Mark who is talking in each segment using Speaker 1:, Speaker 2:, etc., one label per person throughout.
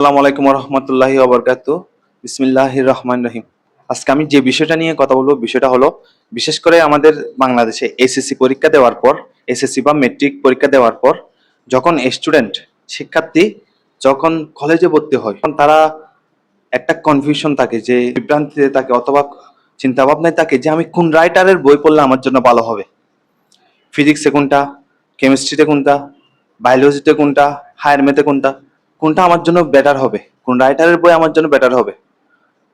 Speaker 1: আসসালামু আলাইকুম রহমতুল্লাহি ওবরকাত। বিসমিল্লাহ রহমান রহিম। আজকে আমি যে বিষয়টা নিয়ে কথা বলব, বিষয়টা হলো বিশেষ করে আমাদের বাংলাদেশে এসএসসি পরীক্ষা দেওয়ার পর এসএসসি বা মেট্রিক পরীক্ষা দেওয়ার পর, যখন স্টুডেন্ট শিক্ষার্থী যখন কলেজে ভর্তি হয়, তখন তারা একটা কনফিউশন থাকে যে, বিভ্রান্তিতে থাকে অথবা চিন্তা ভাবনায় থাকে যে, আমি কোন রাইটারের বই পড়লে আমার জন্য ভালো হবে? ফিজিক্সে কোনটা? কেমিস্ট্রিতে কোনটা? বায়োলজিতে কোনটা? হায়ার ম্যাথে কোনটা? কোনটা আমার জন্য বেটার হবে? কোন রাইটারের বই আমার জন্য বেটার হবে?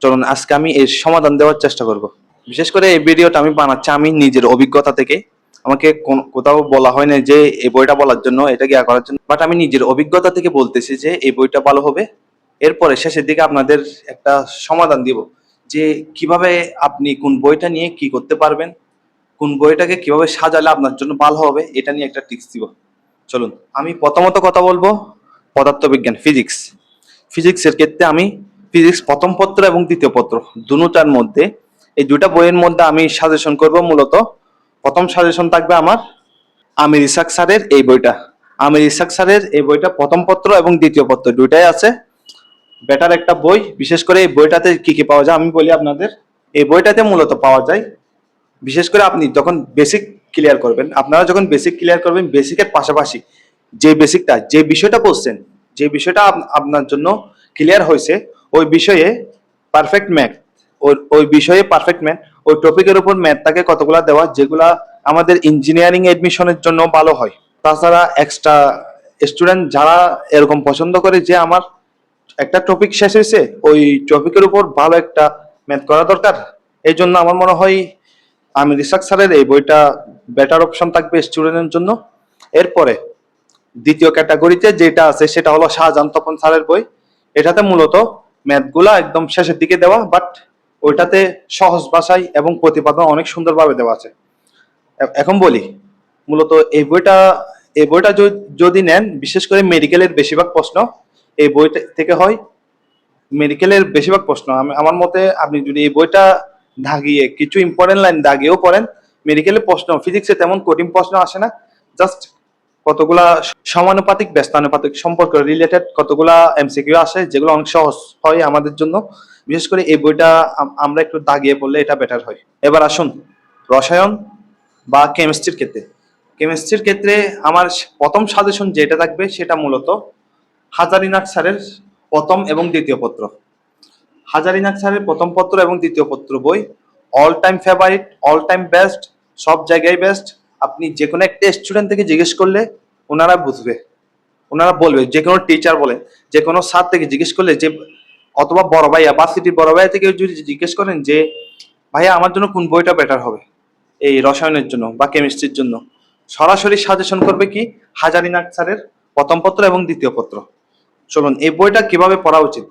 Speaker 1: চলুন, আজকে আমি এর সমাধান দেওয়ার চেষ্টা করব। বিশেষ করে এই ভিডিওটা আমি বানাচ্ছি আমি নিজের অভিজ্ঞতা থেকে। আমাকে কোন- কোথাও বলা হয় না যে এই বইটা বলার জন্য, এটা গিয়া করার জন্য। বাট আমি নিজের অভিজ্ঞতা থেকে বলতেছি যে এই বইটা ভালো হবে। এরপরে শেষের দিকে আপনাদের একটা সমাধান দিব যে কীভাবে আপনি কোন বইটা নিয়ে কি করতে পারবেন, কোন বইটাকে কীভাবে সাজালে আপনার জন্য ভালো হবে, এটা নিয়ে একটা টিপস দিব। চলুন, আমি প্রথমত কথা বলব পদার্থবিজ্ঞান ফিজিক্স ফিজিক্সের ক্ষেত্রে আমি ফিজিক্স প্রথম পত্র এবং দ্বিতীয় পত্র দুটার মধ্যে, এই দুটা বইয়ের মধ্যে আমি সাজেশন করব মূলত। প্রথম সাজেশন থাকবে আমার আমির ইসাক স্যারের এই বইটা। আমির ইসাক স্যারের এই বইটা প্রথম পত্র এবং দ্বিতীয় পত্র দুইটাই আছে। বেটার একটা বই, বিশেষ করে এই বইটাতে কি কি পাওয়া যায় আমি বলি আপনাদের। এই বইটাতে মূলত পাওয়া যায়। বিশেষ করে আপনি যখন বেসিক ক্লিয়ার করবেন, আপনারা যখন বেসিক ক্লিয়ার করবেন বেসিকের পাশাপাশি যে বেসিকটা যে বিষয়টা পড়ছেন যে বিষয়টা আপনার জন্য ক্লিয়ার হয়েছে, ওই বিষয়ে পারফেক্ট ম্যাথ ওই ওই বিষয়ে পারফেক্ট ম্যাথ ওই টপিকের উপর ম্যাথটাকে কতগুলা দেওয়া, যেগুলা আমাদের ইঞ্জিনিয়ারিং এডমিশনের জন্য ভালো হয়। তাছাড়া এক্সট্রা স্টুডেন্ট যারা এরকম পছন্দ করে যে আমার একটা টপিক শেষ হয়েছে, ওই টপিকের উপর ভালো একটা ম্যাথ করা দরকার। এই জন্য আমার মনে হয় আমি রিসার্চ স্যারের এই বইটা বেটার অপশন থাকবে স্টুডেন্টের জন্য। এরপরে দ্বিতীয় ক্যাটাগরিতে যেটা আছে সেটা হলো শাহজাহান তপন স্যারের বই। এটাতে মূলত ম্যাথগুলা একদম শেষের দিকে দেওয়া বাট ওইটাতে সহজ ভাষায় এবং প্রতিপাদন অনেক সুন্দরভাবে দেওয়া আছে। এখন বলি, মূলত এই বইটা এই বইটা যদি নেন, বিশেষ করে মেডিকেলের বেশিরভাগ প্রশ্ন, এই বইটা থেকে হয় মেডিকেলের বেশিরভাগ প্রশ্ন। আমি- আমার মতে আপনি যদি এই বইটা দাগিয়ে, কিছু ইম্পর্টেন্ট লাইন দাগিয়েও পড়েন মেডিকেলের প্রশ্ন ফিজিক্সে তেমন কঠিন প্রশ্ন আসে না জাস্ট কতগুলা সমানুপাতিক ব্যস্তানুপাতিক সম্পর্ক রিলেটেড কতগুলা এমসিকিউ আসে, যেগুলো অনেক সহজ হয় আমাদের জন্য। বিশেষ করে এই বইটা আম- আমরা একটু দাগিয়ে পড়লে এটা বেটার হয়। এবার আসুন রসায়ন বা কেমিস্ট্রির ক্ষেত্রে। কেমিস্ট্রির ক্ষেত্রে আমার প্রথম সাজেশন যেটা থাকবে সেটা মূলত হাজারিনাথ স্যারের প্রথম এবং দ্বিতীয় পত্র। হাজারিনাথ স্যারের প্রথম পত্র এবং দ্বিতীয় পত্র বই all time favourite all time best সব জায়গায় বেস্ট আপনি যে কোনো একটা স্টুডেন্ট থেকে জিজ্ঞেস করলে ওনারা বুঝবে। ওনারা বলবে যে কোনো টিচার বলে যে কোনো স্যার থেকে জিজ্ঞেস করলে যে, অথবা বড় ভাইয়া বা সিটির বড় ভাইয়া থেকে যদি জিজ্ঞেস করেন যে, ভাইয়া, আমার জন্য কোন বইটা বেটার হবে? এই রসায়নের জন্য বা কেমিস্ট্রির জন্য। সরাসরি সাজেশন করবে কি? হাজারিনাথ স্যারের প্রথম পত্র এবং দ্বিতীয় পত্র। চলুন, এই বইটা কীভাবে পড়া উচিত?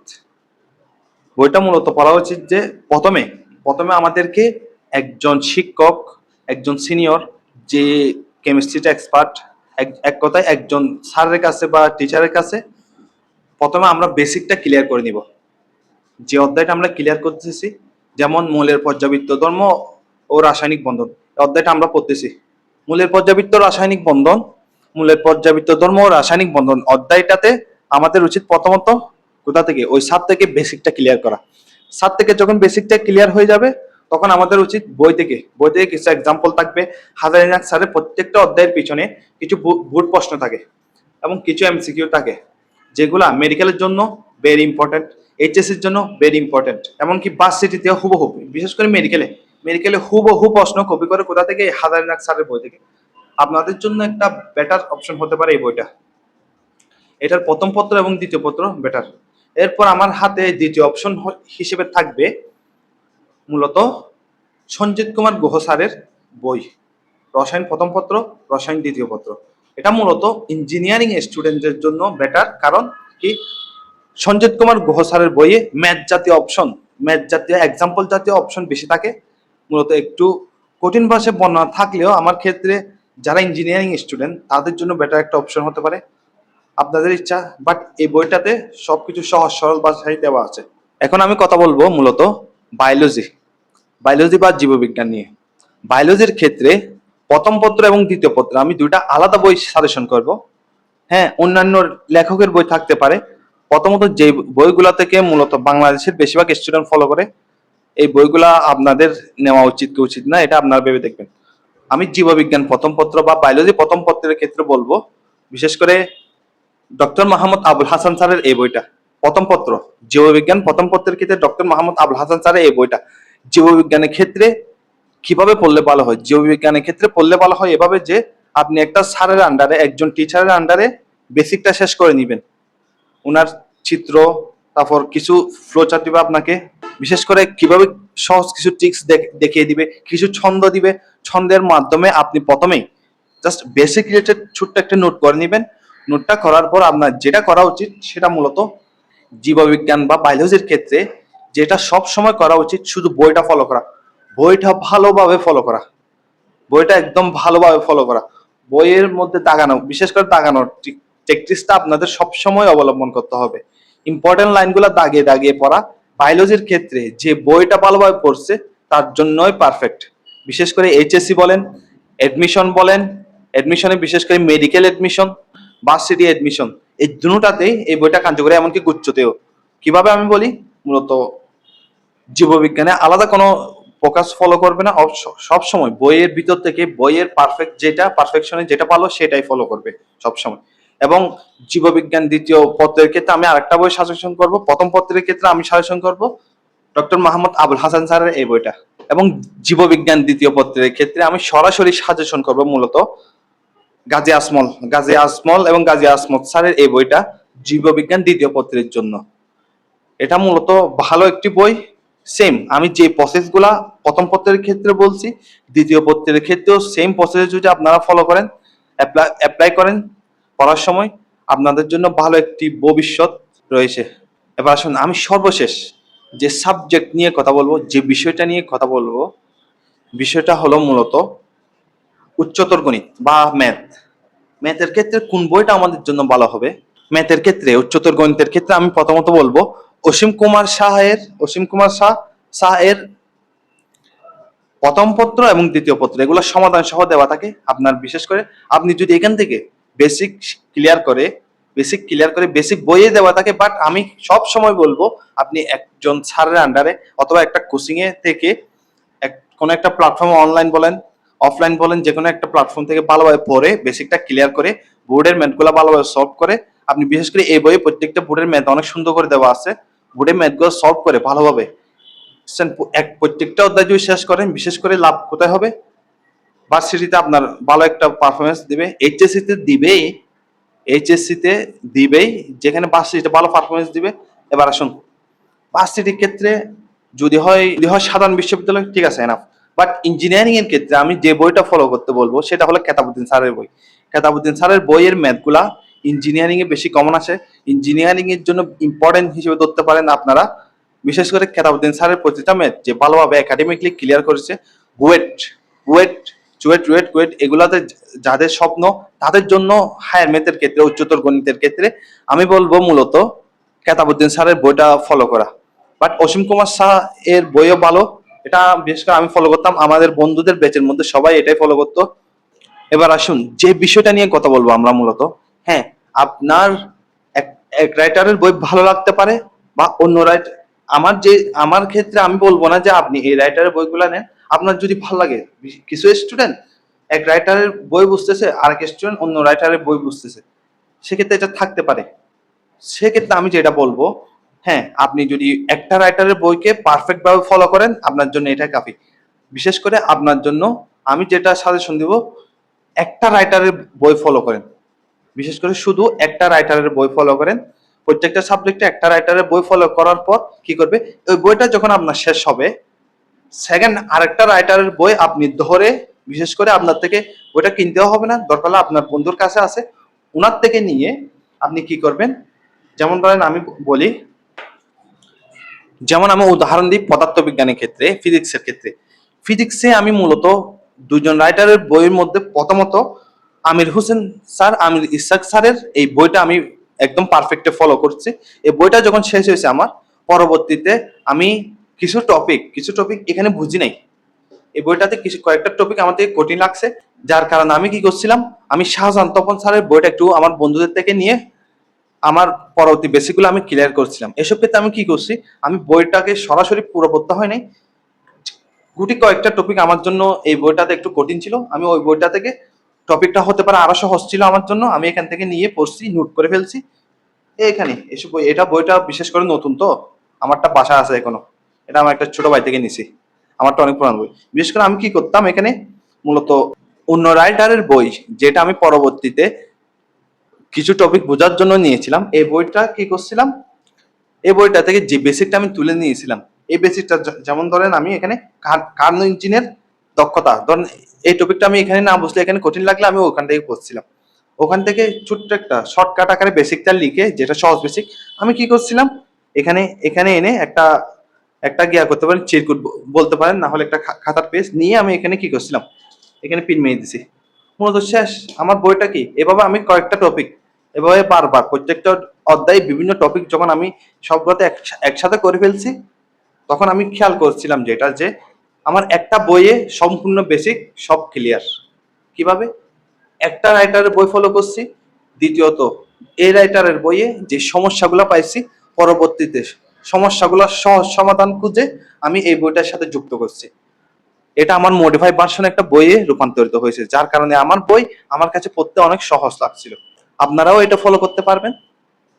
Speaker 1: বইটা মূলত পড়া উচিত যে, প্রথমে প্রথমে আমাদেরকে একজন শিক্ষক, একজন সিনিয়র যে কেমিস্ট্রিটা এক্সপার্ট এক কথায় একজন স্যারের কাছে বা টিচারের কাছে, প্রথমে আমরা বেসিকটা ক্লিয়ার করে নিব। যে অধ্যায়টা আমরা ক্লিয়ার করতেছি, যেমন মূলের পর্যাবৃত্ত ধর্ম ও রাসায়নিক বন্ধন। অধ্যায়টা আমরা পড়তেছি। মূলের পর্যাবৃত্ত রাসায়নিক বন্ধন, মূলের পর্যাবৃত্ত ধর্ম ও রাসায়নিক বন্ধন অধ্যায়টাতে আমাদের উচিত প্রথমত কোথা থেকে? ওই সাত থেকে বেসিকটা ক্লিয়ার করা। সাত থেকে যখন বেসিকটা ক্লিয়ার হয়ে যাবে তখন আমাদের উচিত বই থেকে বই থেকে কিছু এক্সাম্পল থাকবে। হাজারিনাথ স্যারের প্রত্যেকটা অধ্যায়ের পিছনে কিছু ভুট প্রশ্ন থাকে এবং কিছু এমসিকিউ থাকে, যেগুলা মেডিকেলের জন্য ভেরি ইম্পর্টেন্ট এইচএস এর জন্য ভেরি ইম্পর্টেন্ট এমনকি বাস সিটিতে হুবহু, বিশেষ করে মেডিকেলে মেডিকেলে হুবহু প্রশ্ন কপি করে কোথা থেকে? হাজারিনাথ স্যারের বই থেকে। আপনাদের জন্য একটা বেটার অপশন হতে পারে এই বইটা। এটার প্রথম পত্র এবং দ্বিতীয় পত্র বেটার এরপর আমার হাতে দ্বিতীয় অপশন হিসেবে থাকবে মূলত সঞ্জিত কুমার গুহ স্যারের বই। রসায়ন প্রথম পত্র, রসায়ন দ্বিতীয় পত্র। এটা মূলত ইঞ্জিনিয়ারিং স্টুডেন্টদের জন্য বেটার কারণ কি? সঞ্জিত কুমার গুহ স্যারের বইয়ে ম্যাথ জাতীয় অপশন ম্যাথ জাতীয় এক্সাম্পল জাতীয় অপশন বেশি থাকে। মূলত একটু কঠিন ভাষায় বর্ণনা থাকলেও আমার ক্ষেত্রে যারা ইঞ্জিনিয়ারিং স্টুডেন্ট তাদের জন্য বেটার একটা অপশন হতে পারে। আপনাদের ইচ্ছা বাট এই বইটাতে সবকিছু সহজ সরল ভাষায় দেওয়া আছে। এখন আমি কথা বলব মূলত বায়োলজি বায়োলজি বা জীববিজ্ঞান নিয়ে। বায়োলজির ক্ষেত্রে প্রথম পত্র এবং দ্বিতীয় পত্র, আমি দুইটা আলাদা বই সাজেশন করব। হ্যাঁ অন্যান্য লেখকের বই থাকতে পারে। প্রথমত যে বইগুলা থেকে মূলত বাংলাদেশের বেশিরভাগ স্টুডেন্ট ফলো করে, এই বইগুলা আপনাদের নেওয়া উচিত কি উচিত না, এটা আপনারা ভেবে দেখবেন। আমি জীববিজ্ঞান প্রথম পত্র বা বায়োলজি প্রথম পত্রের ক্ষেত্রে বলব, বিশেষ করে ডক্টর মাহমুদ আবুল হাসান স্যারের এই বইটা। প্রথম পত্র, জীববিজ্ঞান প্রথম পত্রের ক্ষেত্রে ডক্টর মাহমুদ আবুল হাসান স্যারের এই বইটা। জীববিজ্ঞানের ক্ষেত্রে কীভাবে পড়লে ভালো হয়? জীববিজ্ঞানের ক্ষেত্রে পড়লে ভালো হয় এভাবে যে আপনি একটা স্যারের আন্ডারে একজন টিচারের আন্ডারে বেসিকটা শেষ করে নিবেন। ওনার চিত্র, তারপর কিছু ফ্লো চার্ট দিবে আপনাকে। বিশেষ করে কীভাবে সহজ কিছু ট্রিক্স দেখিয়ে দিবে, কিছু ছন্দ দিবে। ছন্দের মাধ্যমে আপনি প্রথমেই জাস্ট বেসিক রিলেটেড ছোট্ট একটা নোট করে নেবেন। নোটটা করার পর আপনার যেটা করা উচিত সেটা মূলত জীববিজ্ঞান বা বায়োলজির ক্ষেত্রে যেটা সব সময় করা উচিত শুধু বইটা ফলো করা। বইটা ভালোভাবে ফলো করা। বইটা একদম ভালোভাবে ফলো করা। বইয়ের মধ্যে দাগানো বিশেষ করে দাগানোর টেকটিক্সটা আপনাদের সব সময় অবলম্বন করতে হবে। ইম্পর্টেন্ট লাইনগুলো দাগিয়ে দাগিয়ে পড়া। বায়োলজির ক্ষেত্রে যে বইটা ভালোভাবে পড়ছে, তার জন্যই পারফেক্ট বিশেষ করে এইচএসসি বলেন এডমিশন বলেন এডমিশনে বিশেষ করে মেডিকেল এডমিশন ভার্সিটি এডমিশন এই দুটাতেই এই বইটা কার্যকরী এমনকি গুচ্ছতেও। কীভাবে আমি বলি? মূলত জীববিজ্ঞানে আলাদা কোনো ফোকাস ফলো করবে না। সব সময় বইয়ের ভিতর থেকে বইয়ের পারফেক্ট যেটা পারফেকশনে যেটা ভালো সেটাই ফলো করবে সব সময় এবং জীববিজ্ঞান দ্বিতীয় পত্রের ক্ষেত্রে আমি আরেকটা বই সাজেশন করব। প্রথম পত্রের ক্ষেত্রে আমি সাজেশন করব ডক্টর মাহমুদ আবুল হাসান স্যারের এই বইটা। এবং জীববিজ্ঞান দ্বিতীয় পত্রের ক্ষেত্রে আমি সরাসরি সাজেশন করব মূলত গাজী আসমল গাজী আসমল এবং গাজী আসমত স্যারের এই বইটা জীববিজ্ঞান দ্বিতীয় পত্রের জন্য। এটা মূলত ভালো একটি বই সেম আমি যে প্রসেসগুলা প্রথম পত্রের ক্ষেত্রে বলছি, দ্বিতীয় পত্রের ক্ষেত্রেও সেম প্রসেস যদি আপনারা ফলো করেন অ্যাপ্লাই অ্যাপ্লাই করেন পড়ার সময়, আপনাদের জন্য ভালো একটি ভবিষ্যৎ রয়েছে। এবার আসুন, আমি সর্বশেষ যে সাবজেক্ট নিয়ে কথা বলব, যে বিষয়টা নিয়ে কথা বলব, বিষয়টা হলো মূলত উচ্চতর গণিত বা ম্যাথ ম্যাথের ক্ষেত্রে কোন বইটা আমাদের জন্য ভালো হবে? ম্যাথের ক্ষেত্রে, উচ্চতর গণিতের ক্ষেত্রে আমি প্রথমত বলব, অসীম কুমার শাহের, অসীম কুমার শাহ, শাহের প্রথম পত্র এবং দ্বিতীয় পত্র। এগুলো সমাধান সহ দেওয়া থাকে। আপনার বিশেষ করে আপনি যদি এখান থেকে বেসিক ক্লিয়ার করে বেসিক ক্লিয়ার করে বেসিক বইয়ে দেওয়া থাকে বাট আমি সব সময় বলব, আপনি একজন স্যারের আন্ডারে অথবা একটা কোচিং এ থেকে কোনো একটা প্ল্যাটফর্ম অনলাইন বলেন অফলাইন বলেন যে কোনো একটা প্ল্যাটফর্ম থেকে ভালোভাবে পড়ে বেসিকটা ক্লিয়ার করে বোর্ডের ম্যাথগুলো ভালোভাবে সলভ করে, আপনি বিশেষ করে এই বইয়ে প্রত্যেকটা বোর্ডের ম্যাথ অনেক সুন্দর করে দেওয়া আছে বোর্ডের ম্যাথগুলো সলভ করে ভালোভাবে। এক প্রত্যেকটা অধ্যায় যদি শেষ করেন, বিশেষ করে লাভ কোথায় হবে? ভার্সিটিতে আপনার ভালো একটা পারফরমেন্স দিবে এইচএসসি তে দিবেই এইচএসসি তে দিবেই, যেখানে ভার্সিটিতে ভালো পারফরমেন্স দিবে। এবার আসুন ভার্সিটির ক্ষেত্রে যদি হয় যদি হয় সাধারণ বিশ্ববিদ্যালয়, ঠিক আছে এনাফ বাট ইঞ্জিনিয়ারিং এর ক্ষেত্রে আমি যে বইটা ফলো করতে বলব, সেটা হলো কেতাবুদ্দিন স্যারের বই। কেতাবুদ্দিন স্যারের বইয়ের ম্যাথগুলা ইঞ্জিনিয়ারিং এ বেশি কমন আসে। ইঞ্জিনিয়ারিং এর জন্য ইম্পর্টেন্ট হিসেবে ধরতে পারেন আপনারা। বিশেষ করে কেতাবুদ্দিন স্যারের প্রতিটা ম্যাথ যে ভালোভাবে একাডেমিকলি ক্লিয়ার করেছে। বুয়েট বুয়েট চুয়েট রুয়েট কুয়েট এগুলাতে যাদের স্বপ্ন, তাদের জন্য হায়ার ম্যাথের ক্ষেত্রে, উচ্চতর গণিতের ক্ষেত্রে আমি বলব মূলত কেতাবুদ্দিন স্যারের বইটা ফলো করা। বাট অসীম কুমার শাহ এর বইও ভালো। এটা বিশেষ করে আমি ফলো করতাম। আমাদের বন্ধুদের ব্যাচের মধ্যে সবাই এটাই ফলো করতো। এবার আসুন, যে বিষয়টা নিয়ে কথা বলব আমরা মূলত হ্যাঁ আপনার এক রাইটারের বই ভালো লাগতে পারে বা অন্য রাইটার আমার যে, আমার ক্ষেত্রে আমি বলব না যে আপনি এই রাইটারের বইগুলো নেন, আপনার যদি ভালো লাগে কিছু স্টুডেন্ট এক রাইটারের বই বুঝতেছে আর এক স্টুডেন্ট অন্য রাইটারের বই বুঝতেছে, সেক্ষেত্রে এটা থাকতে পারে। সেক্ষেত্রে আমি যেটা বলব হ্যাঁ আপনি যদি একটা রাইটারের বইকে পারফেক্ট ভাবে ফলো করেন, আপনার জন্য এটা কাফি। বিশেষ করে আপনার জন্য আমি যেটা সাজেশন দিব, একটা রাইটারের বই ফলো করেন। বিশেষ করে শুধু একটা রাইটারের বই ফলো করেন। প্রত্যেকটা সাবজেক্টে একটা রাইটারের বই ফলো করার পর কি করবে? ওই বইটা যখন আপনার শেষ হবে সেকেন্ড আরেকটা রাইটারের বই আপনি ধরে, বিশেষ করে আপনার থেকে বইটা কিনতেও হবে না, দরকার হলে আপনার বন্ধুর কাছে আছে ওনার থেকে নিয়ে আপনি কি করবেন? যেমন ধরেন আমি বলি যেমন আমি উদাহরণ দিই পদার্থবিজ্ঞানের ক্ষেত্রে, ফিজিক্সের ক্ষেত্রে। ফিজিক্সে আমি মূলত দুজন রাইটারের বইয়ের মধ্যে প্রথমত আমির হোসেন স্যার, আমির ইসাক স্যারের এই বইটা আমি একদম পারফেক্টে ফলো করছি। এই বইটা যখন শেষ হয়েছে আমার, পরবর্তীতে আমি কিছু টপিক কিছু টপিক এখানে বুঝি নাই। এই বইটাতে কিছু কয়েকটা টপিক আমার থেকে কঠিন লাগছে। যার কারণে আমি কি করছিলাম, আমি শাহজাহান তপন স্যারের বইটা একটু আমার বন্ধুদের থেকে নিয়ে আমার পরবর্তী বেসিকগুলো আমি ক্লিয়ার করছিলাম। এসব ক্ষেত্রে আমি কি করছি? আমি বইটাকে সরাসরি পুরো পড়তে হয় নাই গুটি কয়েকটা টপিক আমার জন্য এই বইটাতে একটু কঠিন ছিল। আমি ওই বইটা থেকে টপিকটা হতে পারে আরও সহজ ছিল আমার জন্য। আমি এখান থেকে নিয়ে পড়ছি নোট করে ফেলছি। এখানে এসব বই এটা বইটা বিশেষ করে নতুন তো। আমারটা বাসা আছে এখনও। এটা আমার একটা ছোট ভাই থেকে নিছি। আমারটা অনেক পুরানো বই। বিশেষ করে আমি কি করতাম এখানে? মূলত অন্য রাইটারের বই, যেটা আমি পরবর্তীতে কিছু টপিক বোঝার জন্য নিয়েছিলাম। এই বইটা কি করছিলাম? এই বইটা থেকে যে বেসিকটা আমি তুলে নিয়েছিলাম, এই বেসিকটা যেমন ধরেন আমি এখানে কার্ন ইঞ্জিনের দক্ষতা, ধরেন এই টপিকটা আমি এখানে না বুঝলে এখানে কঠিন লাগলে আমি ওখান থেকে পড়ছিলাম। ওখান থেকে ছোট্ট একটা শর্টকাট আকারে বেসিকটা লিখে, যেটা সহজ বেসিক আমি কি করছিলাম? এখানে এখানে এনে একটা একটা গিয়া করতে পারেন চিরকুট বলতে পারেন, না হলে একটা খাতার পেজ নিয়ে আমি এখানে কি করছিলাম? এখানে পিন মেরে দিছি। মূলত শেষ, আমার বইটা কি? এভাবে আমি কয়েকটা টপিক এভাবে বারবার প্রত্যেকটা অধ্যায়ে বিভিন্ন টপিক যখন আমি সবগুলোতে এক- একসাথে করে ফেলছি, তখন আমি খেয়াল করছিলাম যেটা যে আমার একটা বইয়ে সম্পূর্ণ বেসিক সব ক্লিয়ার কীভাবে? একটা রাইটারের বই ফলো করছি, দ্বিতীয়ত এই রাইটারের বইয়ে যে সমস্যাগুলো পাইছি, পরবর্তীতে সমস্যাগুলোর সহজ সমাধান খুঁজে আমি এই বইটার সাথে যুক্ত করছি। এটা আমার মডিফাই ভার্সন একটা বইয়ে রূপান্তরিত হয়েছে, যার কারণে আমার বই আমার কাছে পড়তে অনেক সহজ লাগছিল। আপনারাও এটা ফলো করতে পারবেন,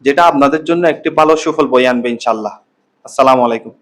Speaker 1: যেটা আপনাদের জন্য একটি ভালো সুফল বই আনবে ইনশাল্লাহ আসসালামু আলাইকুম।